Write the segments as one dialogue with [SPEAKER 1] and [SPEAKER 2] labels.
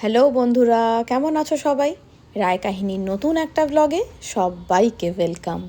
[SPEAKER 1] Hello বন্ধুরা কেমন আছো সবাই? রায় কাহিনীর নতুন একটা ব্লগে সবাইকে ওয়েলকাম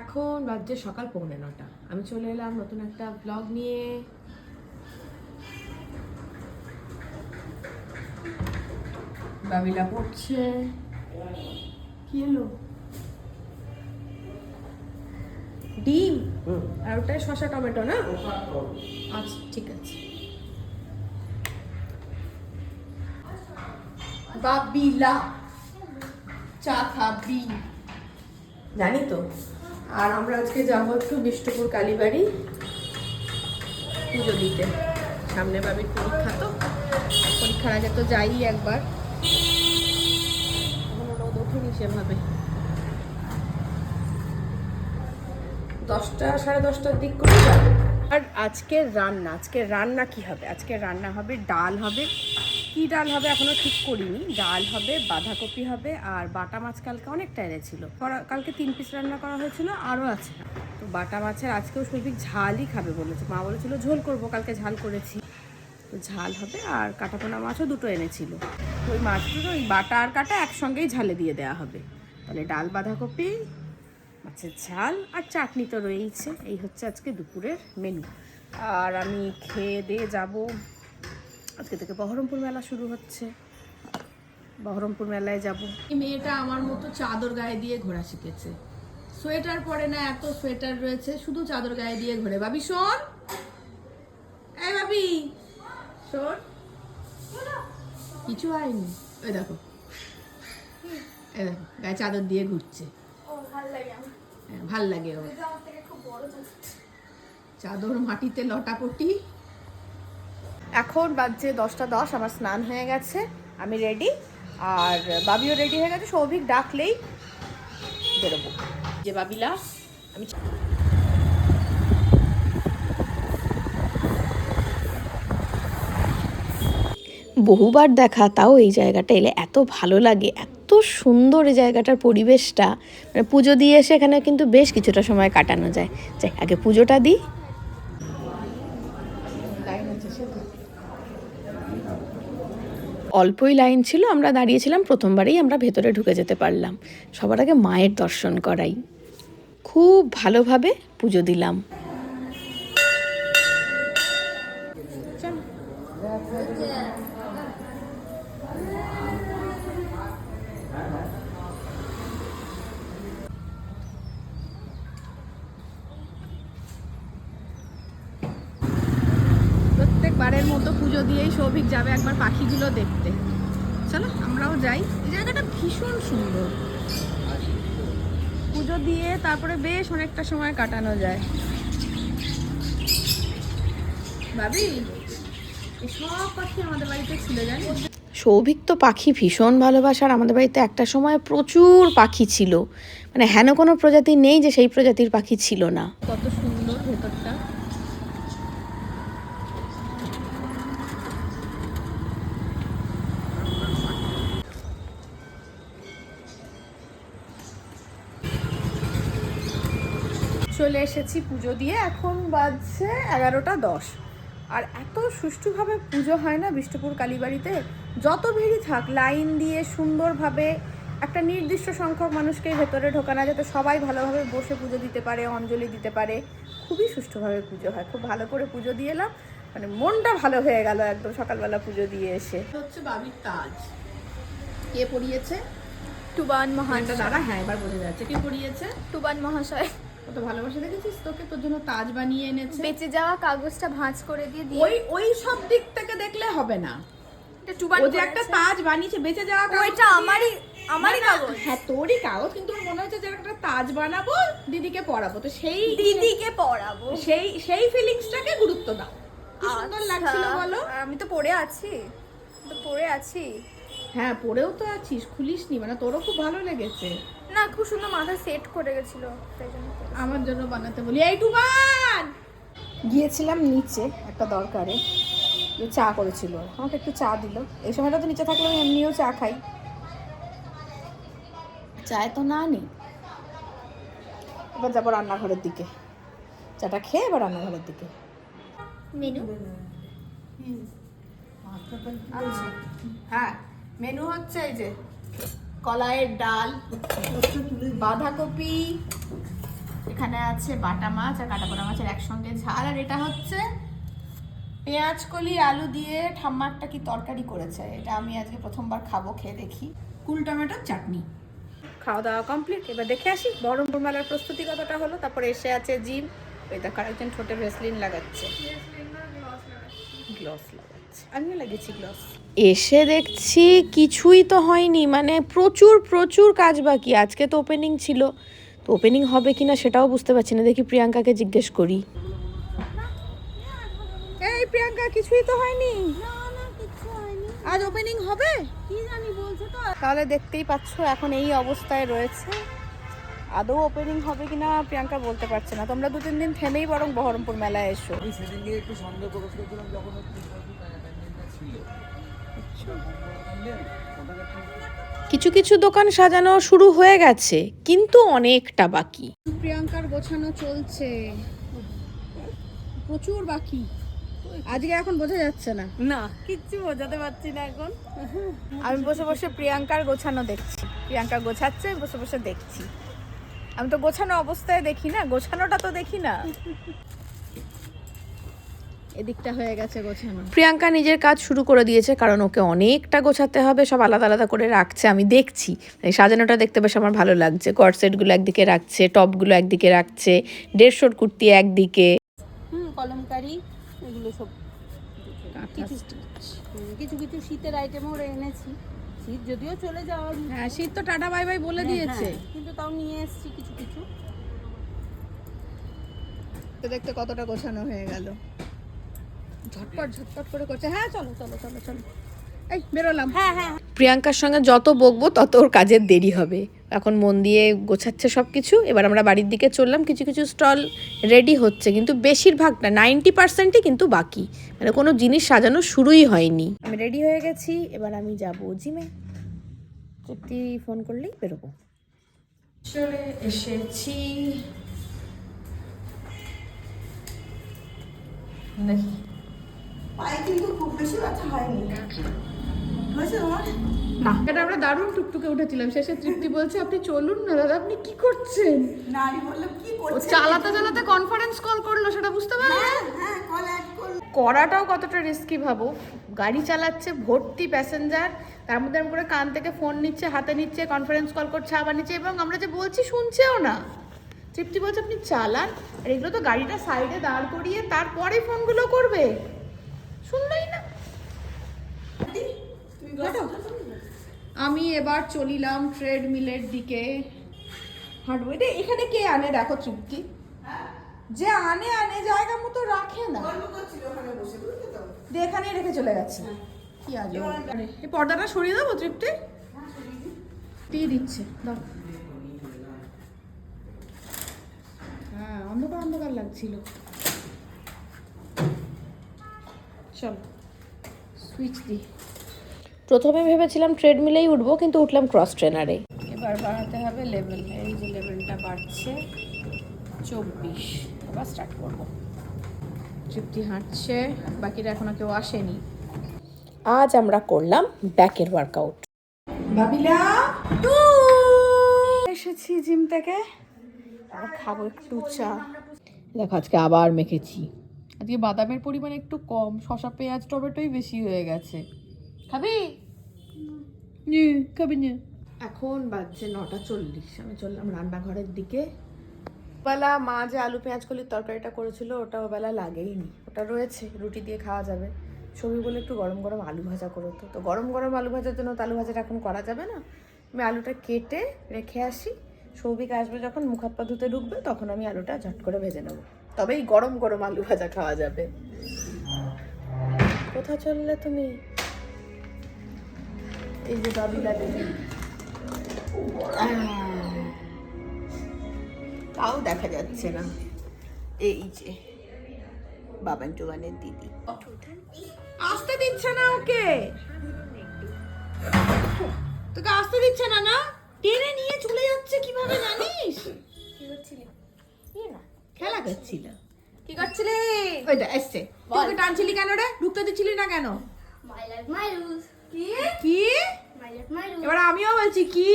[SPEAKER 2] এখন বাজছে সকাল পৌনে নটা আমি চলে এলাম নতুন একটা ব্লগ নিয়ে। বাবিলা পড়ছে। কি এলো ডিম? আর ওটাই শসা টমেটো না? আচ্ছা ঠিক আছে। বাবিলা। চা খাবি। জানি তো আর আমরা আজকে যাব একটু বিষ্ণুপুর কালীবাড়ি। পুজো দিতে। সামনে বাবির পরীক্ষা তো। পরীক্ষার আগে তো যাই একবার। ওঠেনি সেভাবে। দশটা, সাড়ে দশটার দিক করে আর আজকের রান্না আজকের রান্না কি হবে? আজকে রান্না হবে, ডাল হবে কি ডাল হবে এখনও ঠিক করিনি। ডাল হবে, বাঁধাকপি হবে, আর বাটা মাছ কালকে অনেকটা এনেছিল। কালকে তিন পিস রান্না করা হয়েছিল, আরও আছে। তো বাটা মাছের আজকেও সৌভিক ঝালই খাবে বলেছে। মা বলেছিল, ঝোল করব, কালকে ঝাল করেছি। তো ঝাল হবে, আর কাটাপোনা মাছও দুটো এনেছিল। ওই মাছ দুটো ওই বাটা আর কাটা একসঙ্গেই ঝালে দিয়ে দেওয়া হবে। তাহলে ডাল, বাঁধাকপি, মাছের ঝাল আর চাটনি তো রয়েইছে। এই হচ্ছে আজকে দুপুরের মেনু আর আমি খেয়ে দিয়ে যাব। আজকে থেকে বহরমপুর মেলা শুরু হচ্ছে। বহরমপুর মেলায় যাব। এই মেয়েটা আমার মতো চাদর গায়ে দিয়ে ঘোরা শিখেছে। সোয়েটার পরে না এত সোয়েটার রয়েছে শুধু চাদর গায়ে দিয়ে ঘোরে। ভাবি শোন। এই ভাবি শোন। কিছু হয়নি। ওই দেখো। এই দেখো গায়ে চাদর দিয়ে ঘুরছে। হ্যাঁ, ভালো লাগে ও। চাদর মাটিতে লটাপটি। এখন বাজছে দশটা দশ, আমার স্নান হয়ে গেছে, আমি রেডি আর বাবিও রেডি হয়ে গেছে, সৌভিক ডাকলেই বেরোবো। যে বাবিলা আমি
[SPEAKER 1] বহুবার দেখা তাও এই জায়গাটা, এলে এত ভালো লাগে, এত সুন্দর এই জায়গাটার পরিবেশটা। মানে পুজো দিয়ে এসে এখানে কিন্তু বেশ কিছুটা সময় কাটানো যায়। যাই, আগে পুজোটা দিই
[SPEAKER 2] লাইন আছে সে তো।
[SPEAKER 1] অল্পই লাইন ছিল, আমরা দাঁড়িয়েছিলাম, প্রথমবারেই আমরা ভেতরে ঢুকে যেতে পারলাম সবার আগে মায়ের দর্শন করাই খুব ভালোভাবে পুজো দিলাম।
[SPEAKER 2] প্রত্যেকবারের মতো দিয়েই সৌভিক যাবে একবার পাখিগুলো দেখতে। চলো আমরাও যাই। এই জায়গাটা ভীষণ সুন্দর। পুজো দিয়ে তারপরে বেশ অনেকটা সময় কাটানো যায়। ভাবি সব পাখি আমাদের বাড়িতে ছিল জানিস?
[SPEAKER 1] সৌভিক তো পাখি ভীষণ ভালোবাসার। আমাদের বাড়িতে একটা সময় প্রচুর পাখি ছিল। মানে হেন কোনো প্রজাতি নেই যে সেই প্রজাতির পাখি ছিল না।
[SPEAKER 2] কত সুন্দর চলে এসেছি পুজো দিয়ে। এখন বাজছে এগারোটা দশ। আর এত সুষ্ঠুভাবে পুজো হয় না বিষ্ণুপুর কালীবাড়িতে। যত ভিড়ই থাক লাইন দিয়ে সুন্দরভাবে একটা নির্দিষ্ট সংখ্যক মানুষকে ভেতরে ঢোকানো যাতে সবাই ভালোভাবে বসে পুজো দিতে পারে অঞ্জলি দিতে পারে খুবই সুষ্ঠুভাবে পুজো হয়। খুব ভালো করে পুজো দিয়ে এলাম। মানে মনটা ভালো হয়ে গেল একদম সকালবেলা পুজো দিয়ে এসে। হচ্ছে বাবির তাজ। কে পড়িয়েছে?
[SPEAKER 3] টুবান মহাশয়।
[SPEAKER 2] দাঁড়া হ্যাঁ এবার বোঝা যাচ্ছে। কে পড়িয়েছে?
[SPEAKER 3] টুবান মহাশয়।
[SPEAKER 2] কত ভালোবাসা দেখেছিস? তোকে তোর জন্য তাজ বানিয়ে এনেছে।
[SPEAKER 3] বেঁচে যাওয়া কাগজটা ভাঁজ করে দিয়ে দিয়ে।
[SPEAKER 2] ওই ওই সব দিক থেকে দেখলে হবে না। ও যে একটা তাজ বানিয়েছে বেঁচে যাওয়া
[SPEAKER 3] ওইটা আমারই আমারই কাগজ।
[SPEAKER 2] হ্যাঁ তোরই কাগজ কিন্তু ওর মনে হচ্ছে যে একটা তাজ বানাবো দিদিকে পড়াবো। তো সেই
[SPEAKER 3] দিদিকে পড়াবো।
[SPEAKER 2] সেই সেই ফিলিংসটাকে গুরুত্ব দাও। সুন্দর
[SPEAKER 3] আচ্ছা,
[SPEAKER 2] লাগছিল বলো।
[SPEAKER 3] আমি তো পড়ে আছি। তো পড়ে আছি।
[SPEAKER 2] হ্যাঁ পড়েও তো আছিস খুলিসনি মানে তোরও খুব ভালো লেগেছে।
[SPEAKER 3] না খুব সুন্দর মাথা সেট করে গেছিল তাই জন্য।
[SPEAKER 2] আমার জন্য বানাতে বলি। এই টুবান গিয়েছিলাম নিচে একটা দরকারে। চা করেছিল। আমাকে একটু চা দিল। এই সময়টা তো নিচে থাকলে আমি এমনিও চা খাই। চায় তো না নি এবার যাব রান্নাঘরের দিকে। চাটা খেয়ে এবার রান্নাঘরের দিকে।
[SPEAKER 3] মেনু?
[SPEAKER 2] হ্যাঁ মেনু হচ্ছে এই যে কলাইয়ের ডাল বাঁধাকপি এখানে আছে বাটা মাছ আর কাটা পোড়া মাছের একসঙ্গে ঝাল। আর এটা হচ্ছে পেঁয়াজ কলি আলু দিয়ে ঠাম্মারটা কি তরকারি করেছে। এটা আমি আজকে প্রথমবার খাব খেয়ে দেখি। কুল টমেটোর চাটনি। খাওয়া দাওয়া কমপ্লিট এবার দেখে আসি বহরমপুর মেলার প্রস্তুতি কতটা হলো। তারপরে এসে আছে জিম। ওই দেখো একজন ঠোঁটে ভেসলিন লাগাচ্ছে। গ্লস লাগাচ্ছে। আমিও লাগিয়েছি গ্লস
[SPEAKER 1] এসে দেখছি কিছুই তো হয়নি। মানে প্রচুর প্রচুর কাজ বাকি। আজকে তো ওপেনিং ছিল। তো ওপেনিং হবে কিনা সেটাও বুঝতে পারছি না। দেখি প্রিয়াঙ্কাকে জিজ্ঞেস করি।
[SPEAKER 2] এই প্রিয়াঙ্কা কিছুই তো হয়নি। আজ ওপেনিং হবে?
[SPEAKER 3] কি জানি বলছে তো।
[SPEAKER 2] তাহলে দেখতেই পাচ্ছ এখন এই অবস্থায় রয়েছে। আদৌ ওপেনিং হবে কিনা প্রিয়াঙ্কা বলতে পারছে না। তোমরা দু তিন দিন থেমেই বরং বহরমপুর মেলায় এসো।
[SPEAKER 4] সেদিনকে একটু সন্দেহ প্রকাশ করছিলাম যখন ছিল
[SPEAKER 1] কিছু কিছু দোকান সাজানো শুরু হয়ে গেছে কিন্তু অনেকটা বাকি।
[SPEAKER 2] প্রিয়াঙ্কার গোছানো চলছে। প্রচুর বাকি। আজকে এখন বোঝা যাচ্ছে না।
[SPEAKER 3] না কিচ্ছু বোঝাতে পারছি না এখন।
[SPEAKER 2] আমি বসে বসে প্রিয়াঙ্কার গোছানো দেখছি। প্রিয়াঙ্কা গোছাচ্ছে আমি বসে বসে দেখছি। আমি তো গোছানো অবস্থায় দেখি না গোছানোটা তো দেখি না। এদিকটা হয়ে গেছে গোছানো।
[SPEAKER 1] প্রিয়াঙ্কা নিজের কাজ শুরু করে দিয়েছে কারণ ওকে অনেকটা গোছাতে হবে সব আলাদা আলাদা করে রাখছে আমি দেখছি। সাজানোটা দেখতে বেশ আমার ভালো লাগছে। কটসেটগুলো একদিকে রাখছে টপগুলো একদিকে রাখছে দেড়শোর কুর্তি একদিকে।
[SPEAKER 3] হুম কলমকারি এগুলো সব কিছু কিছু শীতের আইটেমও এনেছি। শীত যদিও চলে যাওয়ার
[SPEAKER 2] হ্যাঁ শীত তো টাটা বাই বাই বলে দিয়েছে।
[SPEAKER 3] হ্যাঁ, কিন্তু তাও নিয়ে এসেছি কিছু কিছু।
[SPEAKER 2] তো দেখতে কতটা গোছানো হয়ে গেল। ঝটপট ঝটপট করে করছে। হ্যাঁ চলো চলো চলো চলো। এই বেরোলাম।
[SPEAKER 3] হ্যাঁ হ্যাঁ
[SPEAKER 1] প্রিয়াঙ্কার সঙ্গে যত বকবো তত ওর কাজের দেরি হবে। এখন মন দিয়ে গোছাচ্ছে সব কিছু এবার আমরা বাড়ির দিকে চললাম। কিছু কিছু স্টল রেডি হচ্ছে। কিন্তু বেশিরভাগটা নাইনটি পার্সেন্টই কিন্তু বাকি। মানে কোনো জিনিস সাজানো শুরুই হয়নি।
[SPEAKER 2] আমি রেডি হয়ে গেছি। এবার আমি যাব জিমে। সত্যি ফোন করলেই বেরোবো। চলে এসেছি। দেখি। না। এটা আমরা দারুণ টুকটুকে উঠেছিলাম। শেষে তৃপ্তি বলছে আপনি চলুন না দাদা আপনি কি করছেন? ও চালাতে চালাতে কনফারেন্স কল করল সেটা বুঝতে পারলে? করাটাও কতটা রিস্কি ভাবো। গাড়ি চালাচ্ছে ভর্তি প্যাসেঞ্জার তার মধ্যে এরকম করে কান থেকে ফোন নিচ্ছে হাতে নিচ্ছে কনফারেন্স কল করছে আবার নিচ্ছে এবং আমরা যে বলছি শুনছেও না। তৃপ্তি বলছে আপনি চালান? আর এগুলো তো গাড়িটা সাইডে দাঁড় করিয়ে তারপরে ফোনগুলো করবে শুনলই না দেখো, আমি এবার চলিলাম ট্রেডমিলের দিকে। হাঁটবো। এটা এখানে কে আনে? দেখো চুপকি যে আনে আনে জায়গা মতো রাখে না। দিয়ে এখানেই রেখে চলে গেছে। কি আজ এই পর্দাটা সরিয়ে দেবো তৃপ্তি? দিয়ে দিচ্ছে। দাও। হ্যাঁ অন্ধকার অন্ধকার লাগছিল। চল সুইচ দিই।
[SPEAKER 1] প্রথমে ভেবেছিলাম ট্রেডমিলেই উঠবো কিন্তু উঠলাম ক্রস ট্রেনারে
[SPEAKER 2] এবার বাড়াতে হবে লেভেল এই যে লেভেলটা বাড়ছে চব্বিশ। এবার স্টার্ট করব। তৃপ্তি হাঁটছে বাকিরা এখনও কেউ আসেনি।
[SPEAKER 1] আজ আমরা করলাম ব্যাকের ওয়ার্কআউট
[SPEAKER 2] বাবিলা এসেছি জিম থেকে। আর খাব একটু চা।
[SPEAKER 1] দেখো আজকে আবার মেখেছি।
[SPEAKER 2] আজকে বাদামের পরিমাণ একটু কম শসা পেঁয়াজ টমেটোই বেশি হয়ে গেছে। খাবি? নে, খাবি না। এখন বাজছে নটা চল্লিশ। আমি চললাম রান্নাঘরের দিকে। বেলা মা যে আলু পেঁয়াজ কলির তরকারিটা করেছিল ওটা ও বেলা লাগেইনি। ওটা রয়েছে রুটি দিয়ে খাওয়া যাবে। ছবি বলে একটু গরম গরম আলু ভাজা করো তো। তো গরম গরম আলু ভাজার জন্য তো আলু ভাজাটা এখন করা যাবে না। আমি আলুটা কেটে রেখে আসি। সৌভিক আসবে যখন মুখ হাত পা ধুতে ঢুকবে তখন আমি আলুটা ঝট করে ভেজে নেব। তবেই গরম গরম আলু ভাজা খাওয়া যাবে। কোথা চললে তুমি? এই যে বাবিলা দেবী আহ, তাও দেখা যাচ্ছে না। এই যে বাবান টুবানের দিদি। আসতে দিচ্ছে না ওকে। তোকে আসতে দিচ্ছে না না? টেনে নিয়ে চলে যাচ্ছে কীভাবে জানিস? খেলা করছিল। কি করছিলি? ওইটা এসছে। তোকে টানছিলি কেন রে? ঢুকতে দিচ্ছিলি না কেন?
[SPEAKER 3] মাই লাইফ কি
[SPEAKER 2] কি বলছি কি?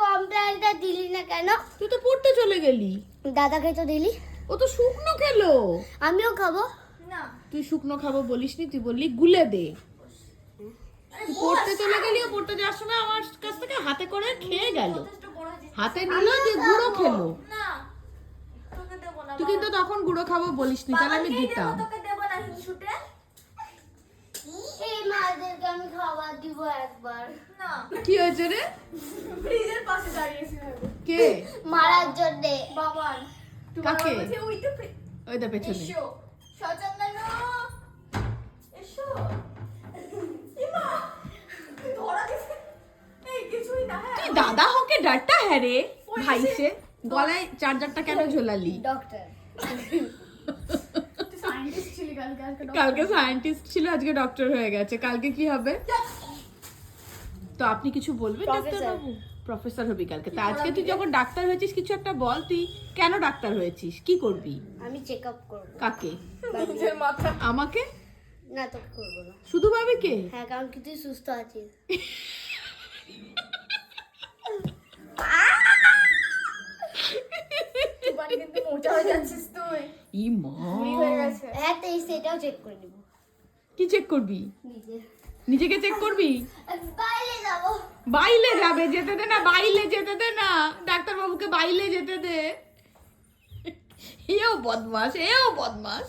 [SPEAKER 5] কমপ্লেনটা দিলি না কেন
[SPEAKER 2] তুই তো পড়তে চলে গেলি।
[SPEAKER 5] দাদাকে তো দিলি।
[SPEAKER 2] ও তো শুকনো খেলো।
[SPEAKER 5] আমিও খাব।
[SPEAKER 2] তুই শুকনো খাব বলিসনি তুই বললি গুলে দে। তুই পড়তে চলে গেলি ও পড়তে যাওয়ার সময় আমার কাছ থেকে হাতে করে খেয়ে গেল। হাতে নিল যে গুঁড়ো খেলো। তুই কিন্তু তখন গুঁড়ো খাব বলিসনি তাহলে আমি দিতাম।
[SPEAKER 5] এই মাদেরকে আমি খাবার দিব একবার।
[SPEAKER 2] কি হয়েছে রে? কে?
[SPEAKER 5] মারার জন্যে। বাবার
[SPEAKER 2] কাকে? ওই দা পেছনে। তুই দাদা হকে ডাটা হ্যাঁ রে। ভাই সে। গলায় চার্জারটা কেন ঝোলালি?
[SPEAKER 5] ডক্টর।
[SPEAKER 2] কালকে সায়েন্টিস্ট ছিল আজকে ডক্টর হয়ে গেছে। কালকে কি হবে? তো আপনি কিছু বলবেন ডাক্তার বাবু প্রফেসর হবি কালকে। তা আজকে তুই যখন ডাক্তার হয়েছিস কিছু একটা বল তুই। কেন ডাক্তার হয়েছিস? কি করবি?
[SPEAKER 5] আমি চেক আপ করব।
[SPEAKER 2] কাকে? আমাকে?
[SPEAKER 5] না তোকে করব না।
[SPEAKER 2] শুধু ভাবি কে
[SPEAKER 5] হ্যাঁ কারণ কি তুই সুস্থ আছিস।
[SPEAKER 2] ই মা
[SPEAKER 5] হ্যাঁ তো সেটাও চেক করে নিবো।
[SPEAKER 2] কি চেক করবি? নিজেকে চেক করবি?
[SPEAKER 5] বাইরে যাব।
[SPEAKER 2] বাইলে যাবে যেতে দে না বাইলে যেতে দে না। ডাক্তার বাবুকে বাইলে যেতে দে। এও বদমাস এও বদমাস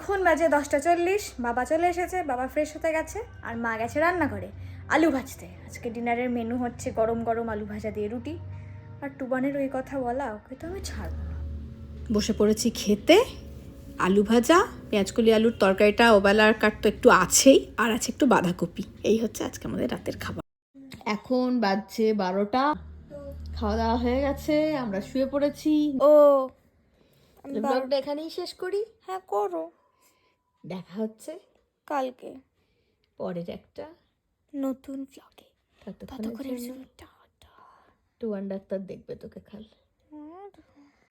[SPEAKER 6] এখন বাজে দশটা চল্লিশ বাবা চলে এসেছে বাবা ফ্রেশ হতে গেছে আর মা গেছে রান্না করে আলু ভাজতে। আজকে ডিনারের মেনু হচ্ছে গরম গরম আলু ভাজা দিয়ে রুটি। আর টুবানের ওই কথা বলা ওকে তো আমি ছাড়বো।
[SPEAKER 1] বসে পড়েছি খেতে। আলু ভাজা পেঁয়াজকলি আলুর তরকারিটা ওবেলার কাট তো একটু আছেই আর আছে একটু বাঁধাকপি। এই হচ্ছে আজকে আমাদের রাতের খাবার। এখন বাজছে বারোটা খাওয়া দাওয়া হয়ে গেছে আমরা শুয়ে পড়েছি।
[SPEAKER 6] ও
[SPEAKER 1] ব্লগটা এখানেই শেষ করি?
[SPEAKER 6] হ্যাঁ করো।
[SPEAKER 1] দেখা হচ্ছে
[SPEAKER 6] কালকে।
[SPEAKER 1] পরের একটা
[SPEAKER 6] নতুন ব্লগে
[SPEAKER 1] ততক্ষণের জন্য। টুয়ান ডাক্তার দেখবে তোকে খাল।